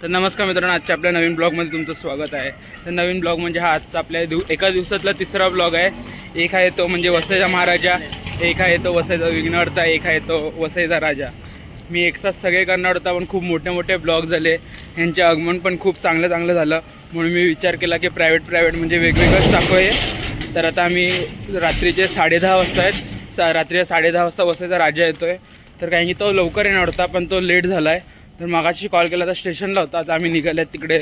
तर नमस्कार मित्रांनो आजच्या आपल्या नवीन ब्लॉगमध्ये तुमचं स्वागत आहे. तर नवीन ब्लॉग म्हणजे हा आजचा आपल्या दिव एका दिवसातला तिसरा ब्लॉग आहे. एक आहे तो म्हणजे वसईचा महाराजा एक आहे तो वसईचा विघ्नहर्ता एक आहे तो वसईचा राजा. मी एकसाच सगळे करणार होता पण खूप मोठे मोठे ब्लॉग झाले. यांचे आगमन पण खूप चांगलं चांगलं झालं. म्हणून मी विचार केला की प्रायव्हेट प्रायव्हेट म्हणजे वेगवेगळंच टाकूया तर आता आम्ही रात्रीचे साडेदहा वाजता आहेत. सा रात्रीच्या साडेदहा वाजता वसईचा राजा येतो आहे तर काही तो लवकर येणार होता पण तो लेट झाला आहे तर मागाशी कॉल केला तर स्टेशनला होता. आता आम्ही निघाले तिकडे.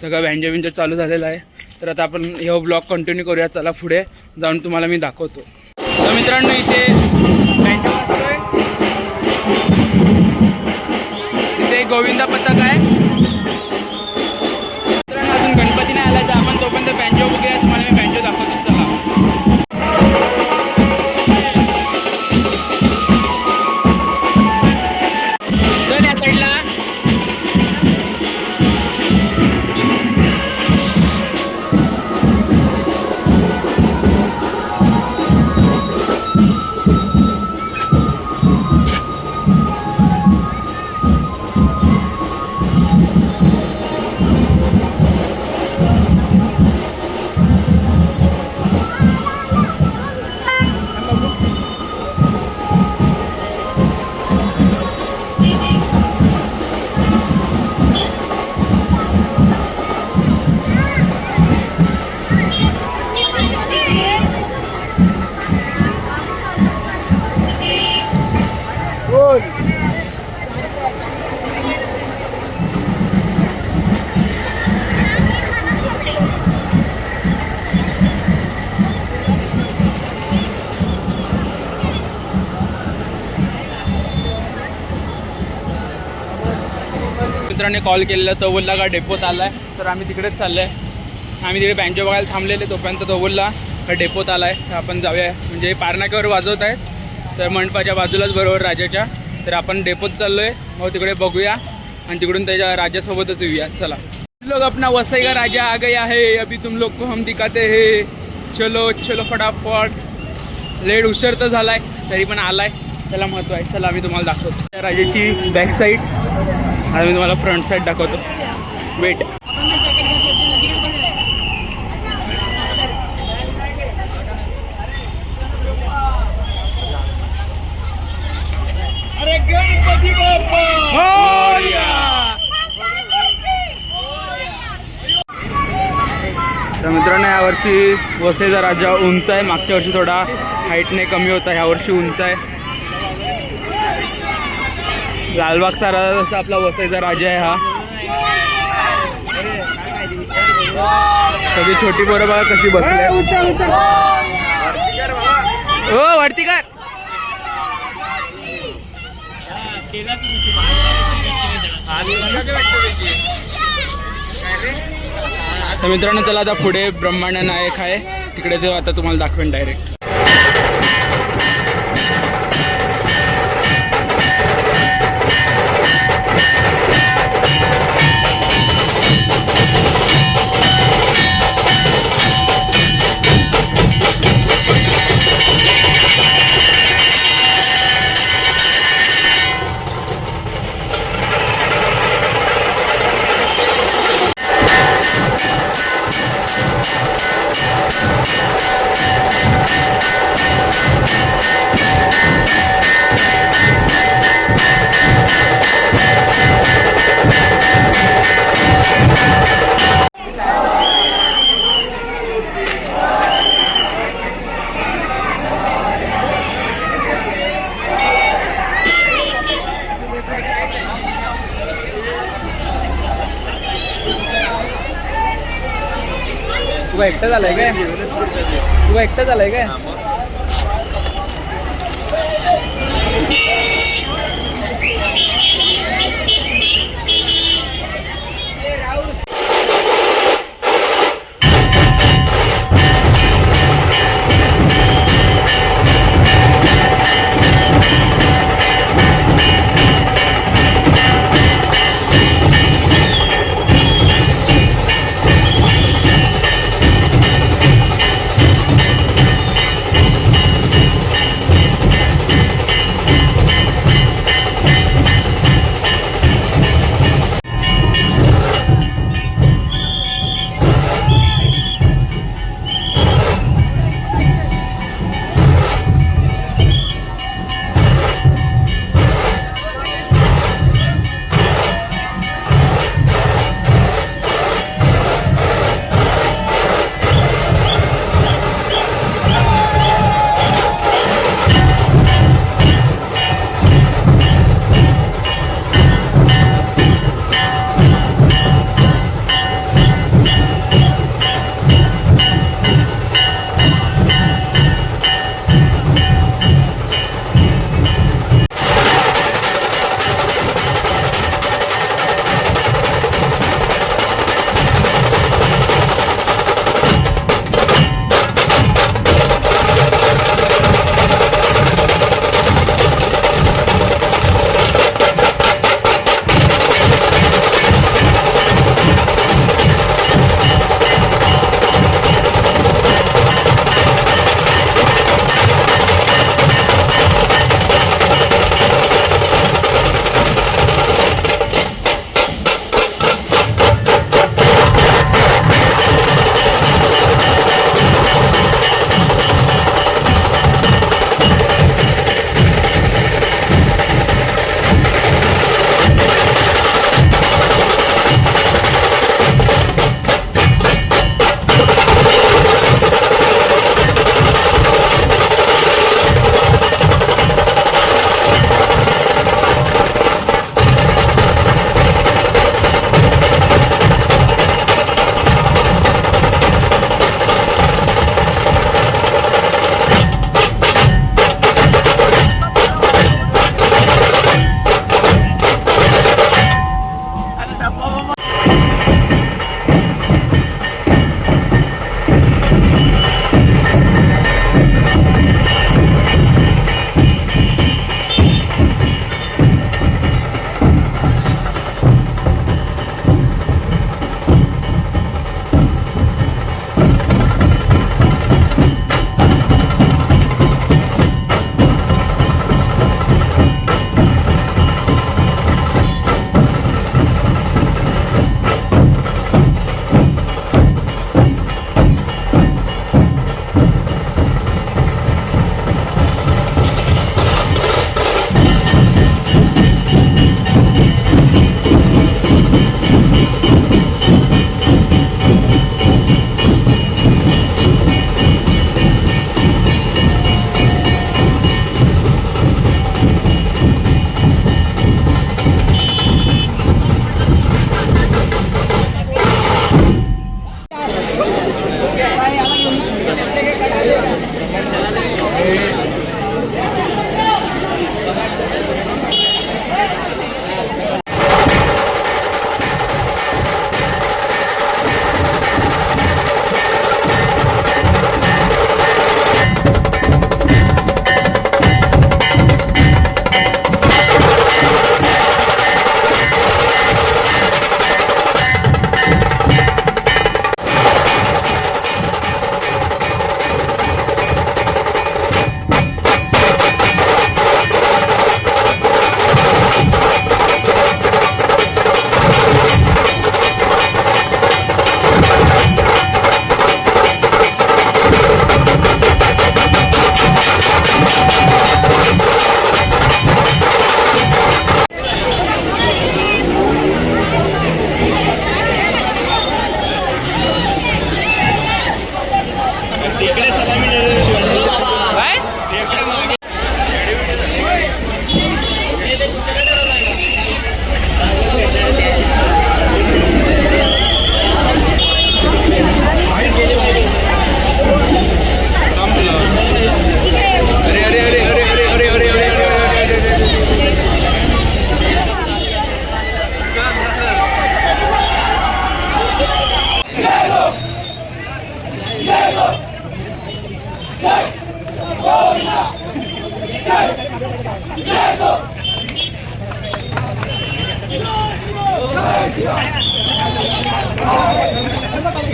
सगळं व्हॅन्जा विंजा चालू झालेलं आहे. तर आता आपण हे ब्लॉग कंटिन्यू करूया चला पुढे जाऊन तुम्हाला मी दाखवतो. तर मित्रांनो इथे इथे गोविंदा पथक आहे. मित्रांनो अजून गणपती नाही आला तर आपण तोपर्यंत बँजो बघूया तुम्हाला मी मित्राने कॉल केलेला तो बोलला का डेपोत आला आहे तर आम्ही तिकडेच चाललो आहे आम्ही तिकडे बँचो बघायला थांबलेले तोपर्यंत तो बोलला का डेपोत आला आहे तर आपण जाऊया. म्हणजे पारनाक्यावर वाजवत आहेत. तर मंडपाच्या बाजूलाच बरोबर राजाच्या. तर आपण डेपोत चाललो आहे मग तिकडे बघूया. आणि तिकडून त्याच्या राजासोबतच येऊया. चला. लोग अपना वसईगा राजा आ गया है. अभी तुम लोग को हम दिखाते है. चलो चलो फटाफट. लेट उशीर तर झाला आहे तरी पण आलाय. त्याला महत्त्व आहे. चला आम्ही तुम्हाला दाखवतो. त्या राजाची बॅक साईड आता मी तुम्हाला फ्रंट साईड दाखवतो. वेट तर मित्रांनो यावर्षी वसईचा राजा उंच आहे. मागच्या वर्षी थोडा हाईटने कमी होता ह्या वर्षी उंच आहे. लालबागचा राजा जसा आपला वसईचा राजा आहे हा. सगळी छोटी पोरं बघा कशी बसले हो वाढती कर तर मित्रांनो चला आता पुढे ब्रह्मांड नायक आहे. तिकडे ते आता तुम्हाला दाखवेन डायरेक्ट एकटा झालाय काय? तू एकटा झालाय काय?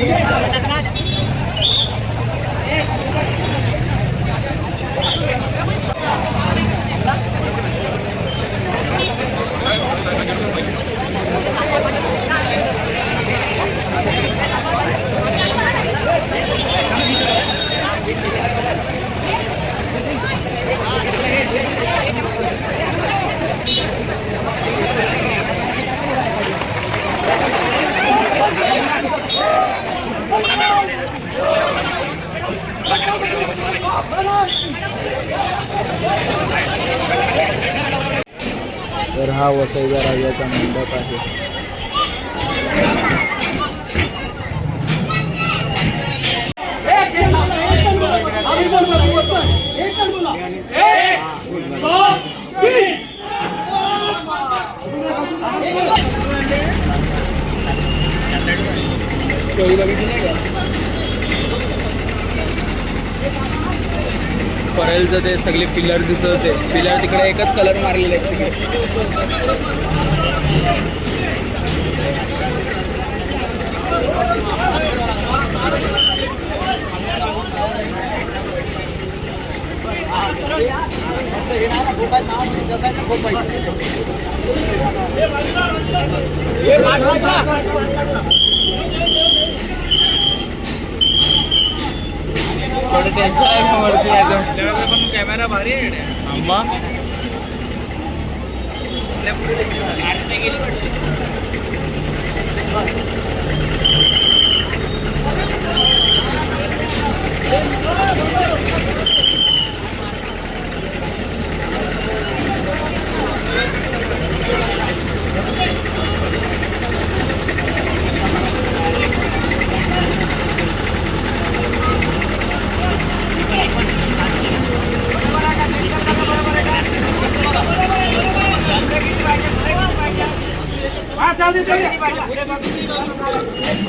Yeah. तर हा वसईचा राजाचा मंडप आहे. परेलचं ते सगळे पिलर दिसत होते. पिलर तिकडे एकच कलर मारलेले आहेत तिकडे थोडं टेन्शन आहे का वरती यायचं पण कॅमेरा भारी आहे आम्हा? मोर्या Hey,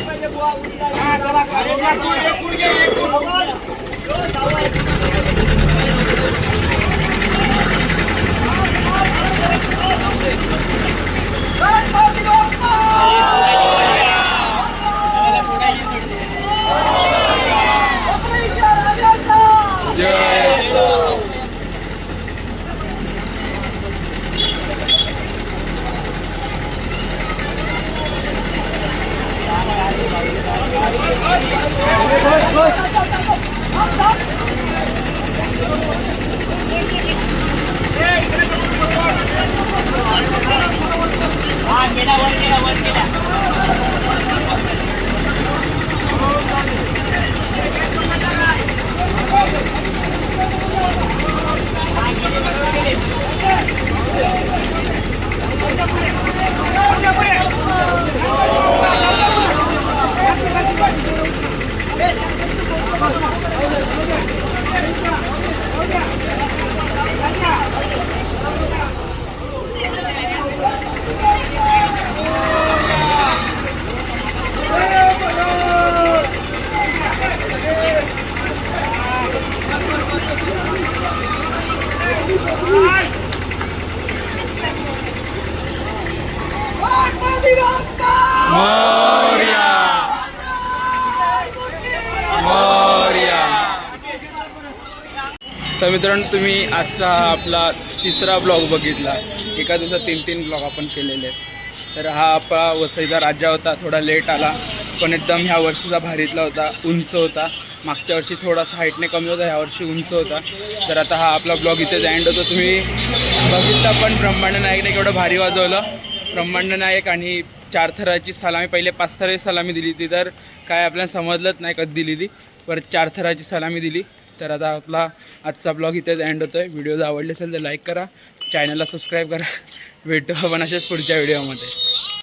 तर मित्रांनो तुम्ही आजचा हा आपला तिसरा ब्लॉग बघितला. एका दिवसात तीन तीन ब्लॉग आपण केलेले आहेत. तर हा आपला वसईचा राजा होता थोडा लेट आला. पण एकदम ह्या वर्षीचा भारीतला होता उंच होता. मागच्या वर्षी थोडासा हाईटने कमी होता ह्यावर्षी उंच होता. तर आता हा आपला ब्लॉग इथेच एंड होतो. तुम्ही बघितला पण ब्रह्मांड नायकने केवढं भारी वाजवलं. ब्रह्मांड नायक आणि चार थराची सलामी पहिले पाच थराची सलामी दिली ती तर काय आपल्याला समजलंच नाही कधी दिली ती. परत चार थराची सलामी दिली. तर आता आपला आजचा ब्लॉग इथेच एंड होतो आहे व्हिडिओ जर आवडले असेल तर लाईक करा. चॅनलला सबस्क्राईब करा. भेटू आपण अशाच पुढच्या व्हिडिओमध्ये